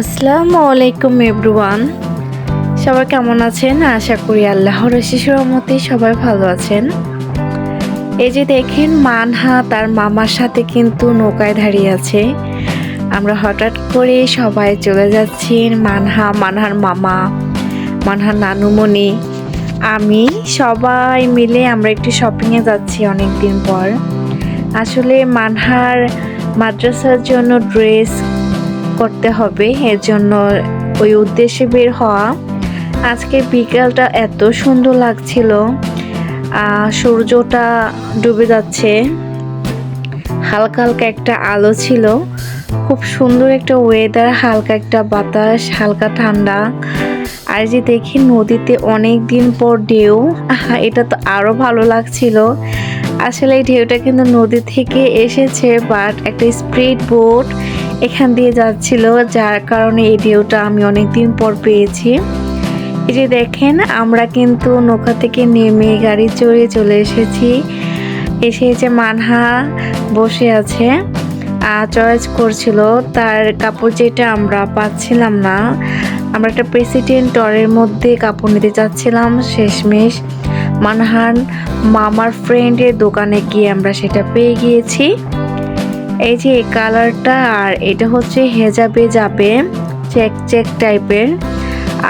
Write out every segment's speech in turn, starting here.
আসসালামু আলাইকুম, এভরিওয়ান। সবাই কেমন আছেন? আশা করি আল্লাহর শিশুর মতে সবাই ভালো আছেন। এই যে দেখেন, মানহা তার মামার সাথে কিন্তু নৌকায় দাঁড়িয়ে আছে। আমরা হঠাৎ করে সবাই চলে যাচ্ছি মানহা, মানহার মামা, মানহার নানুমণি। আমি সবাই মিলে আমরা একটু শপিংয়ে যাচ্ছি অনেক দিন পর। আসলে মানহার মাদ্রাসার জন্য ড্রেস করতে হবে এর জন্য ওই উদ্দেশ্যে বের হওয়া। আজকে বিকালটা এত সুন্দর লাগছিল। সূর্যটা ডুবে যাচ্ছে। হালকা হালকা একটা আলো ছিল। খুব সুন্দর একটা ওয়েদার হালকা একটা বাতাস, হালকা ঠান্ডা। আর যে দেখি নদীতে অনেক দিন পর ঢেউ এটা তো আরও ভালো লাগছিল। আসলে এই ঢেউটা কিন্তু নদী থেকে এসেছে বাট একটা স্পিড বোট এখান দিয়ে যাচ্ছিল, যার কারণে এই ঢেউটা আমি অনেক দিন পর পেয়েছি। এই যে দেখেন, আমরা কিন্তু নৌকা থেকে নেমে গাড়ি চড়ে চলে এসেছি। এসে যে মানহা বসে আছে চয়েস করছিল, তার কাপড় যেটা আমরা পাচ্ছিলাম না, আমরা একটা প্রেসিডেন্ট টরের মধ্যে কাপড় নিতে চাচ্ছিলাম শেষমেশ। মানহান মামার ফ্রেন্ডের দোকানে গিয়ে আমরা সেটা পেয়ে গিয়েছি। এই যে এই কালারটা, আর এটা হচ্ছে হেজাবে যাবে, চেক চেক টাইপের।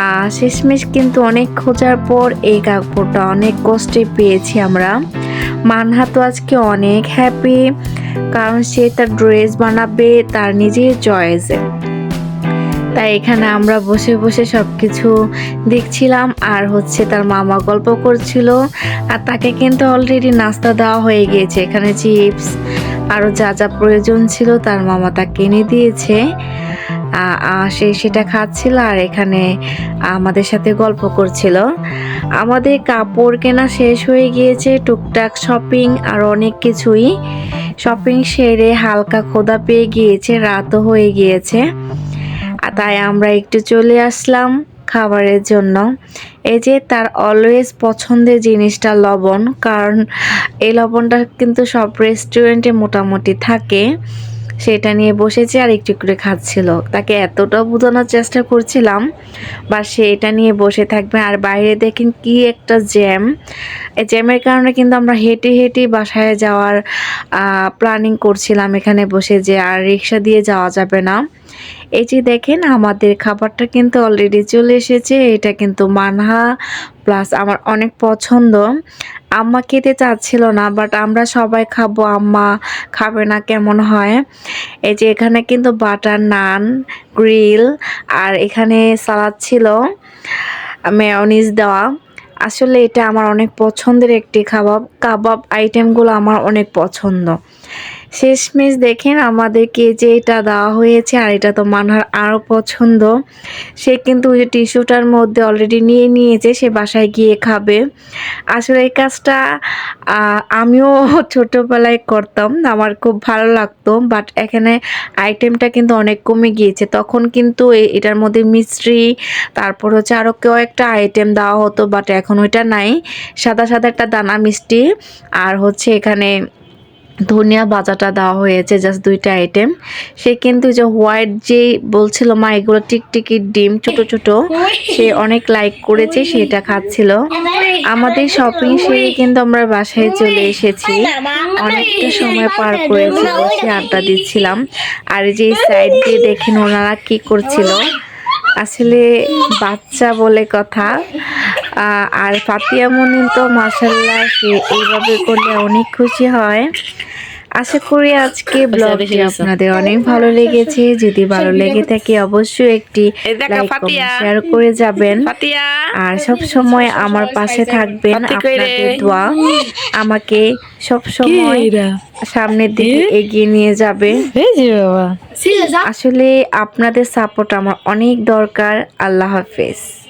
আর শেষমেশ কিন্তু অনেক খোঁজার পর এই কাপড়টা অনেক কষ্টে পেয়েছি আমরা। মানহা তো আজকে অনেক হ্যাপি কারণ সে তার ড্রেস বানাবে, তার নিজের চয়েসে তাই এখানে আমরা বসে বসে সব কিছু দেখছিলাম, আর হচ্ছে তার মামা গল্প করছিল। আর তাকে কিন্তু অলরেডি নাস্তা দেওয়া হয়ে গিয়েছে, এখানে চিপস আরও যা যা প্রয়োজন ছিল তার মামা তাকে এনে দিয়েছে সে সেটা খাচ্ছিল আর এখানে আমাদের সাথে গল্প করছিল। আমাদের কাপড় কেনা শেষ হয়ে গিয়েছে, টুকটাক শপিং আর অনেক কিছুই। শপিং সেরে হালকা খোদা পেয়ে গিয়েছে, রাতও হয়ে গিয়েছে। আর তাই আমরা একটু চলে আসলাম। খাবারের জন্য। এই যে তার অলওয়েজ পছন্দের জিনিসটা লবণ, কারণ এই লবণটা কিন্তু সব রেস্টুরেন্টে মোটামুটি থাকে। সেটা নিয়ে বসেছে আর একটু করে খাচ্ছিল। তাকে এতটা বোঝানোর চেষ্টা করছিলাম, বা সে এটা নিয়ে বসে থাকবে। আর বাইরে দেখেন কি একটা জ্যাম এই জ্যামের কারণে কিন্তু আমরা হেঁটে হেঁটে বাসায় যাওয়ার প্ল্যানিং করছিলাম এখানে বসে যে আর রিক্সা দিয়ে যাওয়া যাবে না। এই যে দেখেন, আমাদের খাবারটা কিন্তু অলরেডি চলে এসেছে। এটা কিন্তু মানহা প্লাস আমার অনেক পছন্দ। আম্মা খেতে চাচ্ছিল না বাট আমরা সবাই খাব, আম্মা খাবে না কেমন হয়। এই যে এখানে কিন্তু বাটার নান গ্রিল আর এখানে সালাদ ছিল মেয়নিজ দেওয়া। আসলে এটা আমার অনেক পছন্দের একটি খাবার। কাবাব আইটেমগুলো আমার অনেক পছন্দ। শেষমেশ দেখেন আমাদেরকে যে এটা দেওয়া হয়েছে আর এটা তো মানহার আরও পছন্দ। সে কিন্তু ওই যে টিস্যুটার মধ্যে অলরেডি নিয়ে নিয়েছে, সে বাসায় গিয়ে খাবে। আসলে এই কাজটা আমিও ছোটোবেলায় করতাম, আমার খুব ভালো লাগতো বাট এখানে আইটেমটা কিন্তু অনেক কমে গিয়েছে। তখন কিন্তু এটার মধ্যে মিষ্টি তারপর হচ্ছে আরও কেউ একটা আইটেম দেওয়া হতো বাট এখন ওইটা নাই। সাদা সাদা একটা দানা মিষ্টি, আর হচ্ছে এখানে ধনিয়া বাজাটা দেওয়া হয়েছে জাস্ট দুইটা আইটেম সে কিন্তু যে হোয়াইট যে বলছিল মা, এগুলো টিকটিকি ডিম, ছোট ছোট, সে অনেক লাইক করেছে, সেটা খাচ্ছিল। আমাদের শপিং সেরে কিন্তু আমরা বাসায় চলে এসেছি। অনেকটা সময় পার করেছি বসে আড্ডা দিচ্ছিলাম। আর যে সাইড দিয়ে দেখেন ওনারা কি করছিল। আসলে বাচ্চা বলে কথা। আর ফাতিয়া মনি তো মাসাল্লাহ সে এইভাবে করলে অনেক খুশি হয়। আশা করি আজকে ব্লগটি আপনাদের অনেক ভালো লেগেছে। যদি ভালো লেগে থাকে অবশ্যই একটি লাইক। শেয়ার করে যাবেন। আর সব সময় আমার পাশে থাকবেন আপনাদের দোয়া। আমাকে সব সময় সামনের দিকে এগিয়ে নিয়ে যাবে। আসলে আপনাদের সাপোর্ট আমার অনেক দরকার। আল্লাহ হাফেজ।